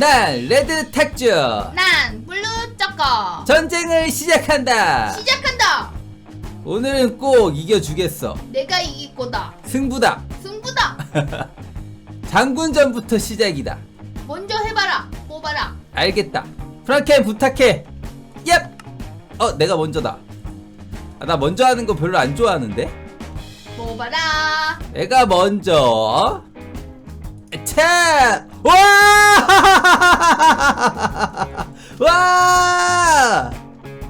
난 레드 탁주. 난 블루 쪼꼬 전쟁을 시작한다. 시작한다. 오늘은 꼭 이겨주겠어. 내가 이길 거다. 승부다. 승부다. 장군전부터 시작이다. 먼저 해봐라. 뽑아라. 알겠다. 프랑켄 부탁해. 얍! 어 내가 먼저다. 아, 나 먼저 하는 거 별로 안 좋아하는데? 뽑아라. 내가 먼저. 차! 와! 와!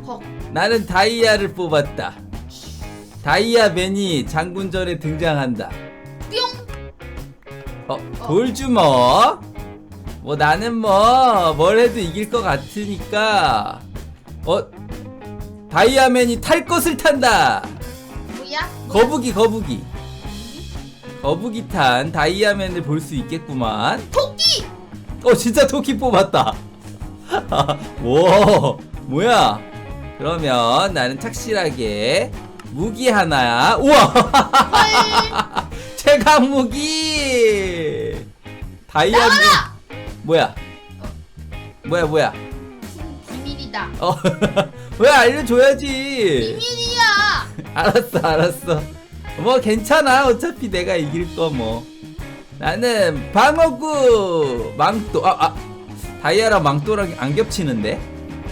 헉 나는 다이아를 뽑았다. 다이아맨이 장군전에 등장한다. 뿅 어, 돌주먹? 뭐 나는 뭐 뭘 해도 이길 것 같으니까 어? 다이아맨이 탈 것을 탄다. 뭐야 거북이 거북이. 거북이 탄 다이아맨을 볼 수 있겠구만. 토끼 어 진짜 토끼 뽑았다. 와 뭐야? 그러면 나는 착실하게 무기 하나야. 우와 헐 최강 무기. 다이아몬드 뭐야? 뭐야 뭐야? 비밀이다 어 왜 알려줘야지. 비밀이야 알았어 알았어. 뭐 괜찮아 어차피 내가 이길 거 뭐. 나는 방어구 망토 아 아. 다이아랑 망토랑 안 겹치는데?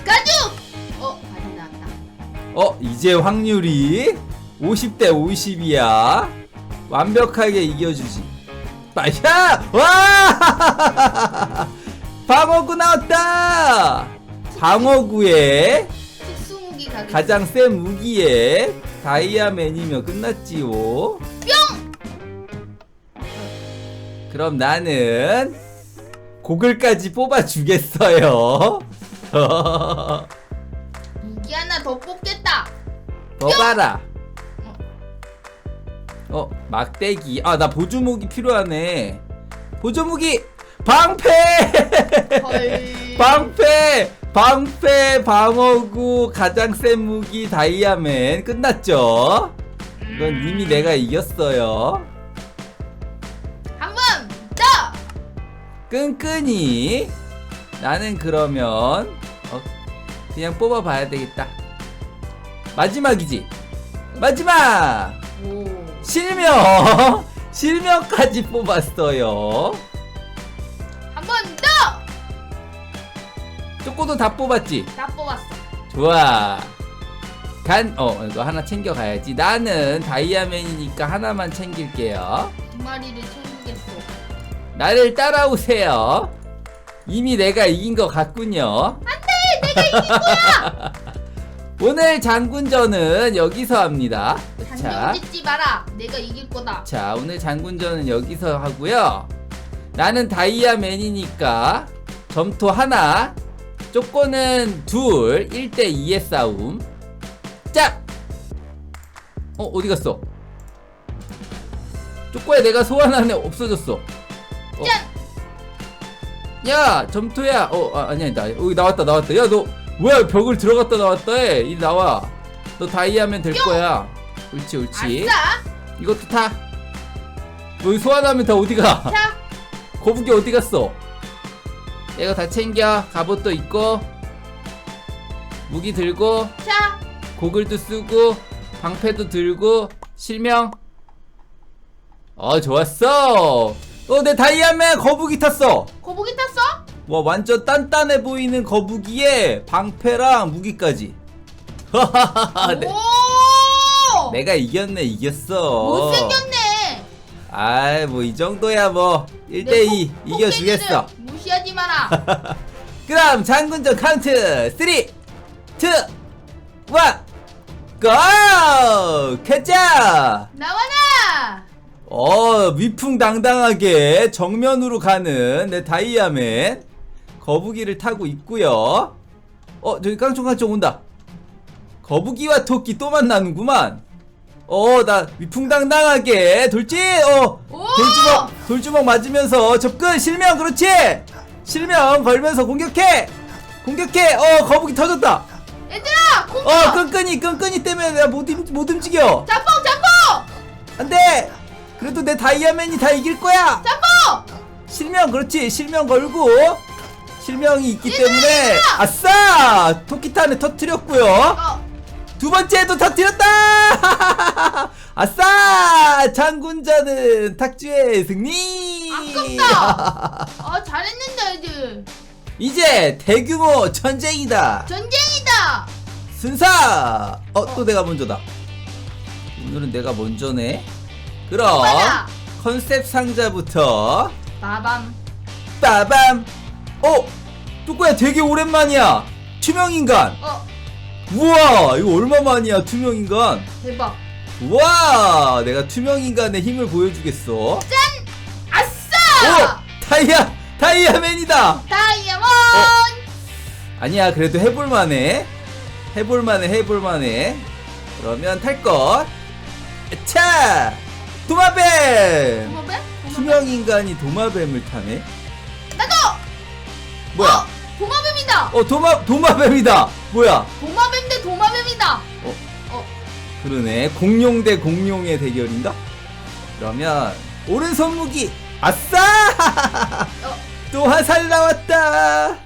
가죽! 어 많이 나왔다. 어 이제 확률이 50대 50이야. 완벽하게 이겨주지. 빠샤 와! 방어구 나왔다! 방어구에 특수무기 가격. 가장 센 무기에 다이아맨이면 끝났지요. 뿅! 그럼 나는 고글까지 뽑아주겠어요 무기 하나 더 뽑겠다 먹어라. 어 막대기. 아 나 보조무기 필요하네. 보조무기 방패. 헐 방패. 방패 방어구 가장 센 무기 다이아맨 끝났죠? 이건 이미 내가 이겼어요. 끈끈이 나는 그러면 어, 그냥 뽑아봐야 되겠다. 마지막이지. 마지막. 오. 실명 실명까지 뽑았어요 한 번 더! 쪼꼬도 다 뽑았지 다 뽑았어. 좋아 간 어 이거 하나 챙겨 가야지 나는 다이아맨이니까 하나만 챙길게요 두 마리를 챙기겠어. 나를 따라오세요 이미 내가 이긴 것 같군요 안돼! 내가 이긴 거야! 오늘 장군전은 여기서 합니다 자, 단정 짓지 마라. 내가 이길 거다. 자 오늘 장군전은 여기서 하고요 나는 다이아맨이니까 점토 하나 쪼꼬는 둘 1대2의 싸움 짝! 어 어디 갔어? 쪼꼬야 내가 소환한 애 없어졌어 어. 짠! 야 점토야 어 아, 아니야 나 여기 나왔다 나왔다 야 너 뭐야 벽을 들어갔다 나왔다 해이 나와 너 다이아맨 될 거야 옳지 옳지 아싸! 이것도 타. 여기 소환하면 다 어디가? 자, 거북이 어디 갔어? 이거 다 챙겨. 갑옷도 입고, 무기 들고, 자. 고글도 쓰고, 방패도 들고, 실명. 어, 좋았어. 어, 내 다이아맨 거북이 탔어. 거북이 탔어? 와, 완전 단단해 보이는 거북이에 방패랑 무기까지. 하하하하. 내, 오! 내가 이겼네, 이겼어. 못생겼네. 아이 뭐 이 정도야 뭐 내 1대2 톡- 이겨주겠어 무시하지 마라. 그럼 장군전 카운트 3 2 1 고! 가자! 나와라! 어 위풍당당하게 정면으로 가는 내 다이아맨 거북이를 타고 있고요 어 저기 깡총깡총 온다 거북이와 토끼 또 만나는구만 어 나 위풍당당하게 돌진 어 오! 돌주먹 돌주먹 맞으면서 접근 실명 그렇지 실명 걸면서 공격해 공격해 어 거북이 터졌다 얘들아! 공격! 어 끈끈이 끈끈이 때문에 내가 못, 임- 못 움직여 잡봉! 잡봉! 안돼 그래도 내 다이아맨이 다 이길 거야. 잡봉! 실명 그렇지. 실명 걸고. 실명이 있기 때문에. 아싸! 토끼탄을 터트렸고요. 어, 두 번째도 터트렸다! 아싸! 장군자는 탁주의 승리! 아깝다. 어, 잘했는데 애들. 이제 대규모 전쟁이다. 전쟁이다. 순사! 어 또 내가 먼저다. 오늘은 내가 먼저네 그럼 맞아. 컨셉 상자부터 빠밤. 빠밤. 어 뚜꾸야 되게 오랜만이야. 투명인간. 어, 우와 이거 얼마만이야 투명인간? 대박. 우와 내가 투명인간의 힘을 보여주겠어. 아싸! 오 다이아 다이아맨이다. 다이아몬드. 아니야 그래도 해볼만해. 해볼만해 해볼만해. 그러면 탈것. 차 도마뱀! 도마뱀? 투명 인간이 도마뱀을 타네? 나도. 뭐야? 어, 도마뱀이다. 어 도마 도마뱀이다! 뭐야? 도마뱀 대 도마뱀이다. 어. 어, 그러네. 공룡 대 공룡의 대결인가? 그러면 오른손 무기! 아싸! 어, 또 화살 나왔다!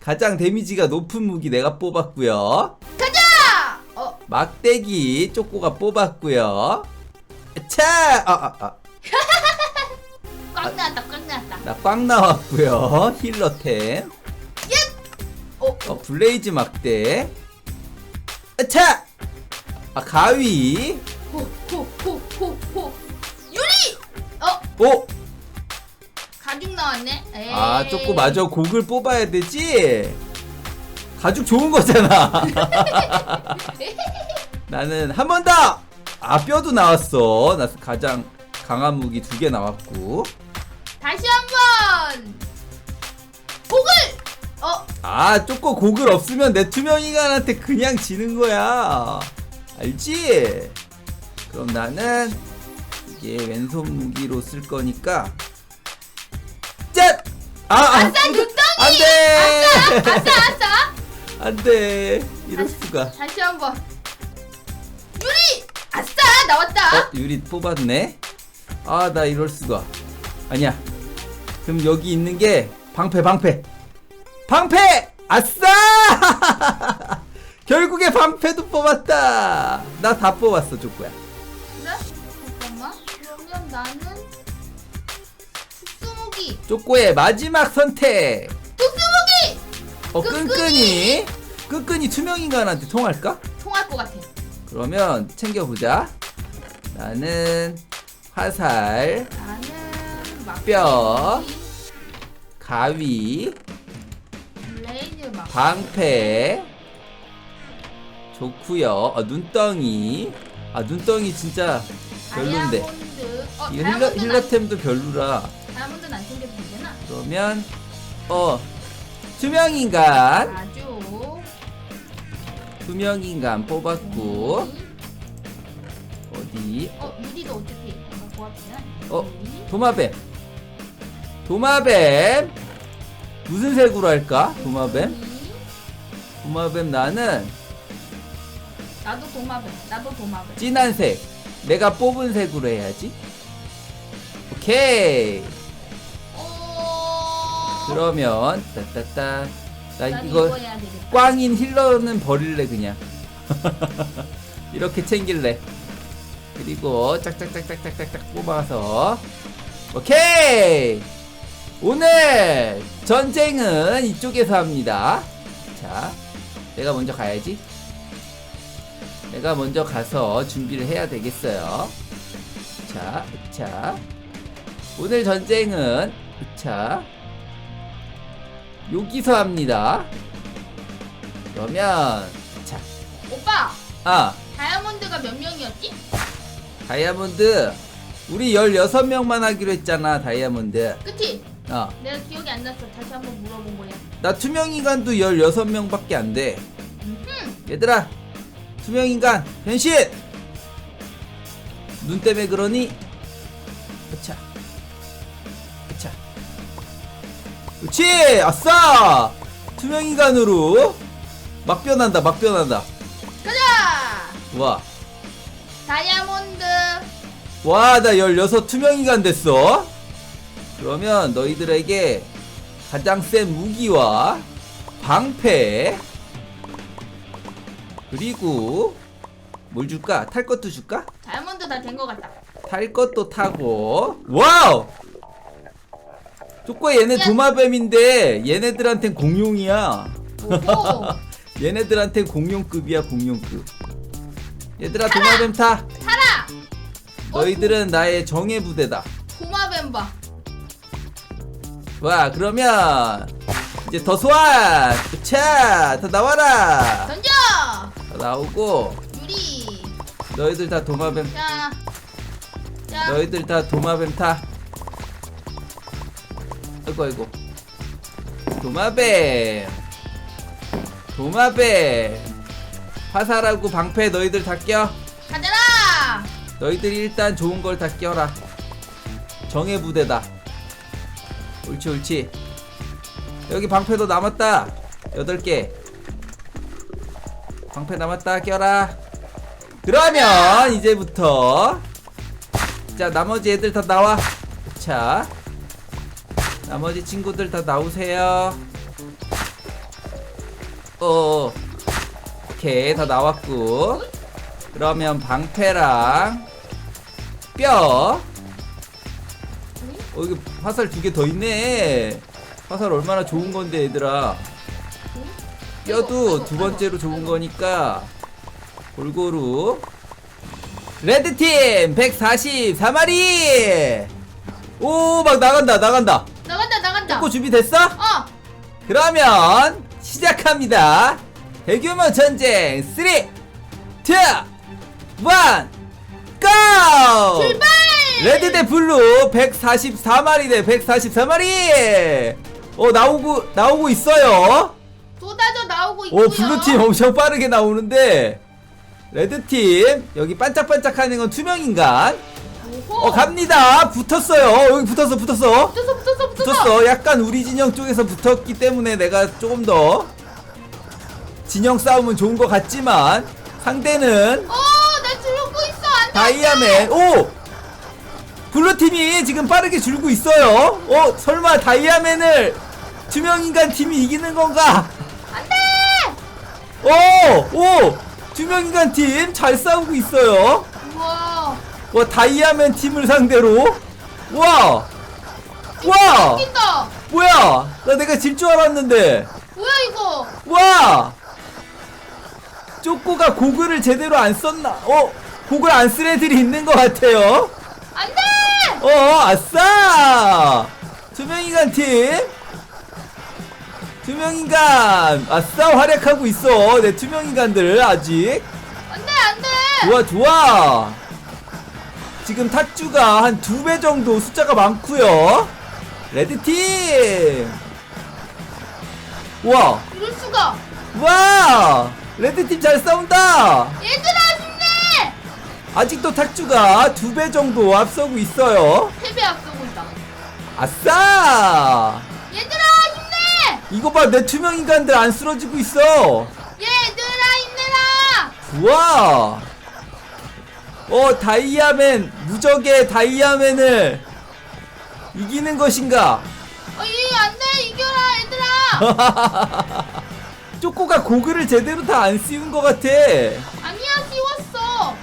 가장 데미지가 높은 무기 내가 뽑았고요. 가자. 어, 막대기 쪼꼬가 뽑았고요 차! 아, 아, 아. 꽉 나왔다, 꽉 나왔다. 나 꽝 나왔고요 힐러템 어, 어, 블레이즈 막대 차! 아 가위 호, 호, 호, 호, 호. 유리. 어, 오! 가죽 나왔네. 에이. 아 쪼꼬 마저 곡을 뽑아야 되지 가죽 좋은 거잖아 나는 한 번 더! 아 뼈도 나왔어 나 가장 강한 무기 두 개 나왔고 다시 한번. 곡을. 어, 아 쪼꼬 곡을 없으면 내 투명인간한테 그냥 지는 거야 알지? 그럼 나는 이게 왼손 무기로 쓸 거니까 짠! 아! 아 아싸 눈덩이. 안돼! 아싸, 아싸. 안돼 이럴 수가 다시 한번. 어 유리 뽑았네 아 나 이럴 수가 아니야 그럼 여기 있는 게 방패 방패 방패 아싸 결국에 방패도 뽑았다 나 다 뽑았어 쪼꼬야 그래? 잠깐만. 그러면 나는 특수무기. 쪼꼬의 마지막 선택 특수무기. 어 끈끈이. 끈끈이 끈끈이 투명 인간한테 통할까? 통할 것 같아. 그러면 챙겨보자 나는 화살 나는 막 뼈. 가위 블레이즈 막 방패 좋구요 아, 눈덩이 아 눈덩이 진짜 별론데 다이아몬드. 어, 이거 힐러, 다이아몬드는 안, 힐러템도 별로라 다이아몬드는 안 챙겨도 되잖아. 그러면 어 투명인간 아주. 투명인간 뽑았고 음. 어디 어, 유리도 어차피 아까 보았잖아. 어? 도마뱀 도마뱀 무슨 색으로 할까 도마뱀. 도마뱀 나는 나도 도마뱀. 나도 도마뱀. 진한 색 내가 뽑은 색으로 해야지 오케이 어. 그러면 따따따 나 난 이거 이거 해야 되겠다. 꽝인 힐러는 버릴래 그냥 이렇게 챙길래 그리고 짝짝짝짝짝짝짝 뽑아서. 오케이! 오늘 전쟁은 이쪽에서 합니다. 자 내가 먼저 가야지. 내가 먼저 가서 준비를 해야 되겠어요. 자, 자. 오늘 전쟁은 자. 여기서 합니다. 그러면 자, 오빠, 아. 다이아몬드가 몇 명이었지? 다이아몬드. 우리 16명만 하기로 했잖아 다이아몬드. 그치? 어, 내가 기억이 안 났어. 다시 한번 물어본 거야. 나 투명인간도 16명밖에 안돼. 얘들아 투명인간 변신! 눈 때문에 그러니? 그차 그차 그렇지 아싸! 투명인간으로 막 변한다 막 변한다. 가자! 와 다이아몬드. 와, 나 16 투명인간 됐어. 그러면 너희들에게 가장 센 무기와 방패 그리고 뭘 줄까? 탈 것도 줄까? 다이아몬드 다 된 것 같다. 탈 것도 타고 와우! 쪼꼬 얘네 야. 도마뱀인데 얘네들한텐 공룡이야 오호. 얘네들한텐 공룡급이야 공룡급 얘들아 도마뱀 타 타라. 너희들은 나의 정예 부대다 도마뱀 봐. 와 그러면 이제 더 소환 자더 나와라 던져. 더 나오고 유리. 너희들 다 도마뱀 자. 자. 너희들 다 도마뱀 타 아이고 아이고 도마뱀 도마뱀 화살하고 방패 너희들 다 껴. 가져라. 너희들이 일단 좋은 걸 다 껴라. 정의 부대다. 옳지 옳지. 여기 방패도 남았다. 8개. 방패 남았다. 껴라. 그러면 이제부터 자 나머지 애들 다 나와. 자 나머지 친구들 다 나오세요. 어 오케이 다 나왔고 그러면 방패랑 뼈 어, 여기 화살 두 개 더 있네. 화살 얼마나 좋은 건데, 얘들아. 뼈도 두 번째로 좋은 거니까 골고루. 레드팀 144마리! 오, 막 나간다, 나간다. 나간다 나간다. 코 준비됐어? 어. 그러면 시작합니다. 대규모 전쟁 3, 2, 1, 고! 출발. 레드 대 블루 144마리 대 144마리. 어 나오고 나오고 있어요. 쏟아져 나오고 있고요. 오 블루 팀 엄청 빠르게 나오는데 레드 팀 여기 반짝반짝하는 건 투명 인간. 오호. 어 갑니다. 붙었어요. 여기 붙었어 붙었어. 붙었어 붙었어 붙었어. 붙었어. 약간 우리 진영 쪽에서 붙었기 때문에 내가 조금 더 진영 싸움은 좋은 것 같지만 상대는 어나 들고 있어 안돼. 다이아맨. 오! 블루 팀이 지금 빠르게 줄고 있어요. 어 설마 다이아맨을 투명인간 팀이 이기는 건가? 안돼. 오! 오! 투명인간 팀 잘 싸우고 있어요. 우와. 와 다이아맨 팀을 상대로 와! 와! 웃긴다. 뭐야? 나 내가 질 줄 알았는데. 뭐야 이거? 와! 쪼꼬가 고글을 제대로 안 썼나? 어? 고글 안쓸 애들이 있는 것 같아요. 안돼. 어, 아싸! 투명인간 팀. 투명인간, 아싸, 활약하고 있어. 내 투명인간들, 아직. 안돼 안돼. 좋아, 좋아. 지금 탁주가 한 두 배 정도 숫자가 많고요 레드 팀! 와, 이럴 수가. 와! 레드팀 잘 싸운다! 얘들아 힘내. 아직도 탁주가 두 배 정도 앞서고 있어요. 패배 앞서고 있다. 아싸! 얘들아 힘내. 이거 봐, 내 투명 인간들 안 쓰러지고 있어. 얘들아 힘내라. 좋아. 어, 다이아맨, 무적의 다이아맨을 이기는 것인가? 어이 안돼 이겨라 얘들아. 고글을 제대로 다 안 씌운 것 같아. 아니야 씌웠어.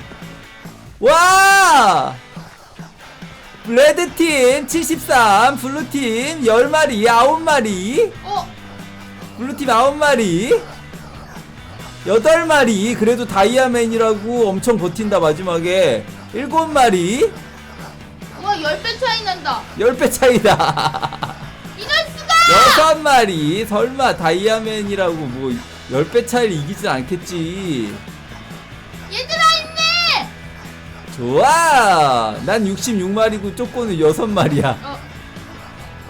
와! 레드팀 73, 블루팀 10마리, 9마리. 어 블루팀 9마리 8마리 그래도 다이아맨이라고 엄청 버틴다 마지막에 7마리 우와 10배 차이 난다. 10배 차이다 이럴 수가. 6마리 설마 다이아맨이라고 뭐 10배 차이를 이기진 않겠지. 얘들아 힘내. 좋아! 난 66마리고 쪼꼬는 6마리야. 어.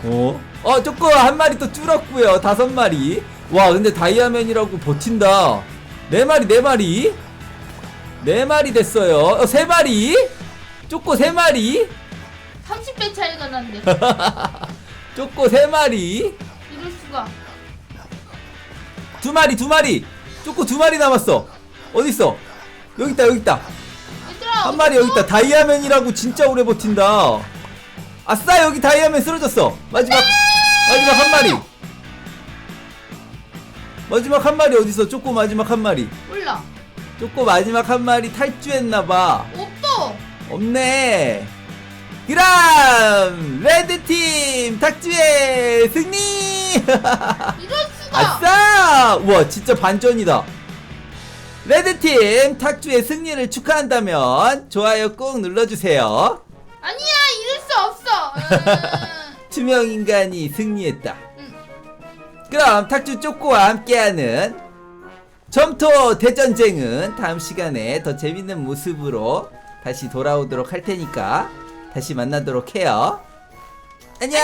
어? 어 쪼꼬 한 마리 또 줄었고요 다섯 마리. 와 근데 다이아맨이라고 버틴다. 네 마리 네 마리? 네 마리 됐어요. 어, 세 마리? 쪼꼬 세 마리? 30배 차이가 난대. 쪼꼬 세 마리? 이럴 수가. 두 마리 두 마리. 쪼꼬 두 마리 남았어. 어딨어? 여기 있다 여기 있다. 한 마리 여기 있다. 다이아맨이라고 진짜 오래 버틴다. 아싸 여기 다이아맨 쓰러졌어. 마지막 마지막 한 마리. 마지막 한 마리 어딨어? 쪼꼬 마지막 한 마리. 몰라. 쪼꼬 마지막 한 마리 탈주했나봐. 없어. 없네. 그럼 레드팀 탁주의 승리! 우 와 진짜 반전이다 레드팀 탁주의 승리를 축하한다면 좋아요 꾹 눌러주세요 아니야 이럴 수 없어. 음, 투명인간이 승리했다 음. 그럼 탁주 쪼꼬와 함께하는 점토 대전쟁은 다음 시간에 더 재밌는 모습으로 다시 돌아오도록 할 테니까 다시 만나도록 해요. 안녕!